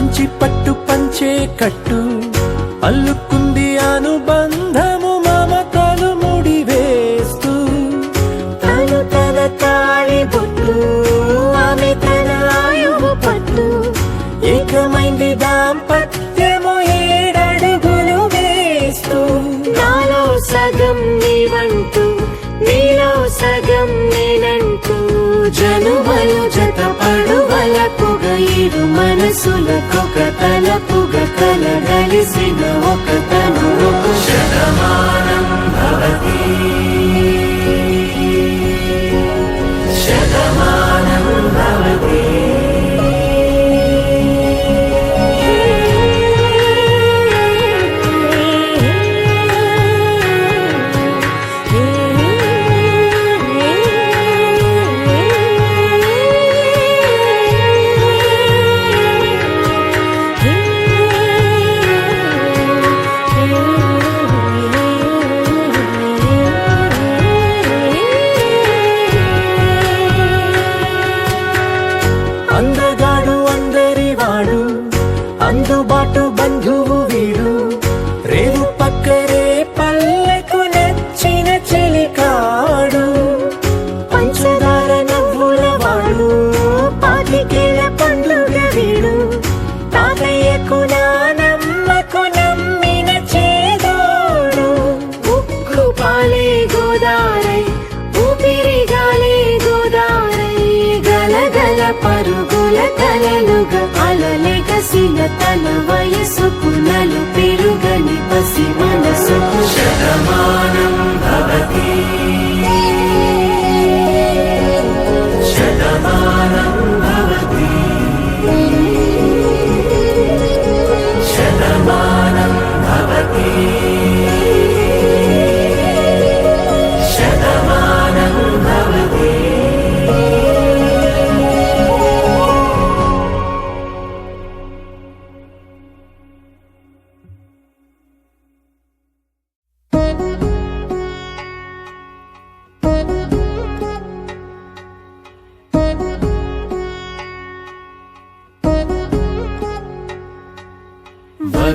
కంచి పట్టు పంచే కట్టు. అల్లుకుంది అనుబంధము మమతలు ముడి వేస్తూ. తను తన తాళి బొట్టు ఆమె తన ఆయువు పట్టు. ఏకమైంది దాంపత్యము ఏడడుగులు వేస్తూ. నాలో సగం నీవంటూ నీలో సగం నేనంటూ. జనుమలు జత పడువలపుగ ఇరు మనసులకొక తలపుగ కలగలిసిన ఒక తను. ఒక అందుబాటు కలలుగా అలలెగసిన తన వయసుకు నలు పెరుగని పసి మనసు.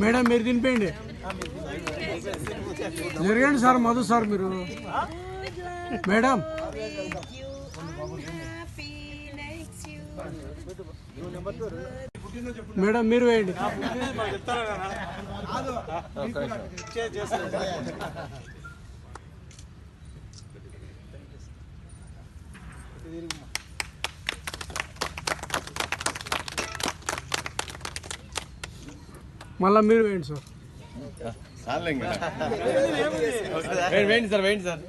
మేడం మీరు తినిపోయండి జరగండి సార్ మధు సార్ మీరు మేడం మేడం మీరు వేయండి మళ్ళీ మీరు వేయండి సార్. వేయండి సార్ వేయండి సార్.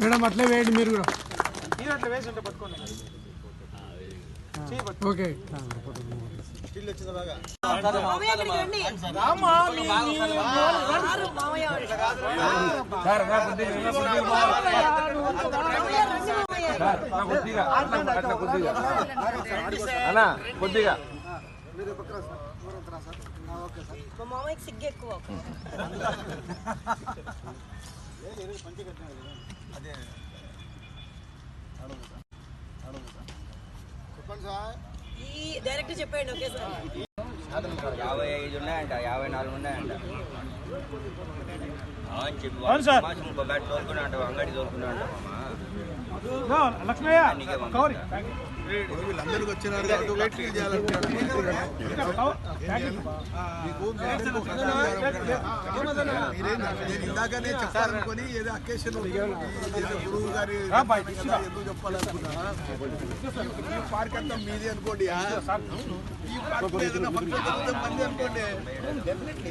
మేడం అట్లే వేయండి మీరు కూడా. ఓకే సార్ నా కొద్దిగా అన్నా కొద్దిగా మా మామయ్యకి సిగ్గు ఎక్కువ ఈ డైరెక్ట్ చెప్పండి ఓకే సార్. యాభై ఐదు ఉన్నాయంట యాభై నాలుగు ఉన్నాయంట. అవును చెప్పి. బ్యాట్ తోలుకున్నా అంట అంగడి తోలుకున్నా అంట లక్ష్మయ్య పంపిస్తా. వీళ్ళందరికీ వచ్చినారు నేను ఇందాకనే చెప్పాలనుకొని ఏదో అకేషన్ గురువు గారి ఎందుకు చెప్పాలనుకున్నా ఈ పార్క్ అంతా మీది అనుకోండి ఈ పార్క్ ఏదైనా మంది అనుకోండి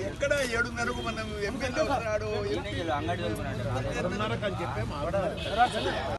ఎక్కడ ఏడున్నరకు మనం ఎమ్మెల్యే వస్తున్నాడు అంగడి చెప్పాము